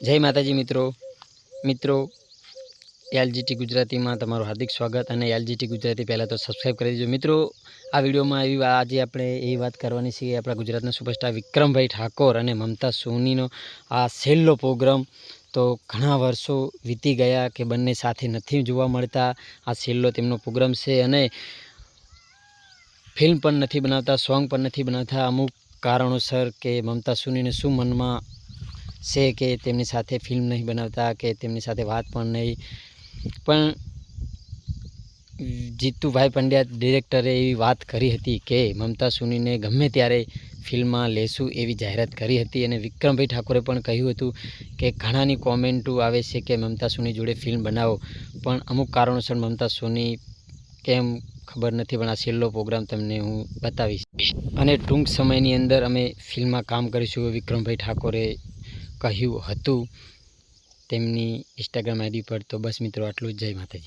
જય માતાજી મિત્રો. મિત્રો, એલજીટી ગુજરાતીમાં તમારું હાર્દિક સ્વાગત અને એલજીટી ગુજરાતી પહેલાં તો સબસ્ક્રાઈબ કરી દેજો. મિત્રો, આ વિડીયોમાં એવી આજે આપણે એ વાત કરવાની છે આપણા ગુજરાતના સુપરસ્ટાર વિક્રમભાઈ ઠાકોર અને મમતા સોનીનો આ છેલ્લો પ્રોગ્રામ તો ઘણા વર્ષો વીતી ગયા કે બંને સાથે નથી જોવા મળતા. આ છેલ્લો તેમનો પ્રોગ્રામ છે અને ફિલ્મ પણ નથી બનાવતા સોંગ પણ નથી બનાવતા. અમુક કારણોસર કે મમતા સોનીને શું મનમાં છે કે તેમની સાથે ફિલ્મ નહીં બનાવતા, કે તેમની સાથે વાત પણ નહીં. પણ જીતુભાઈ પંડ્યા ડિરેક્ટરે એવી વાત કરી હતી કે મમતા સુનીને ગમે ત્યારે ફિલ્મમાં લેશું એવી જાહેરાત કરી હતી અને વિક્રમભાઈ ઠાકોરે પણ કહ્યું હતું કે ઘણાની કોમેન્ટો આવે છે કે મમતા સુની જોડે ફિલ્મ બનાવો. પણ અમુક કારણોસર મમતા સોની કેમ ખબર નથી, પણ આ છેલ્લો પ્રોગ્રામ તમને હું બતાવીશ. અને ટૂંક સમયની અંદર અમે ફિલ્મમાં કામ કરીશું વિક્રમભાઈ ઠાકોરે કહ્યું હતું. તેમની ઇન્સ્ટાગ્રામ આઈડી પર તો બસ મિત્રો આટલું જ. જય માતાજી.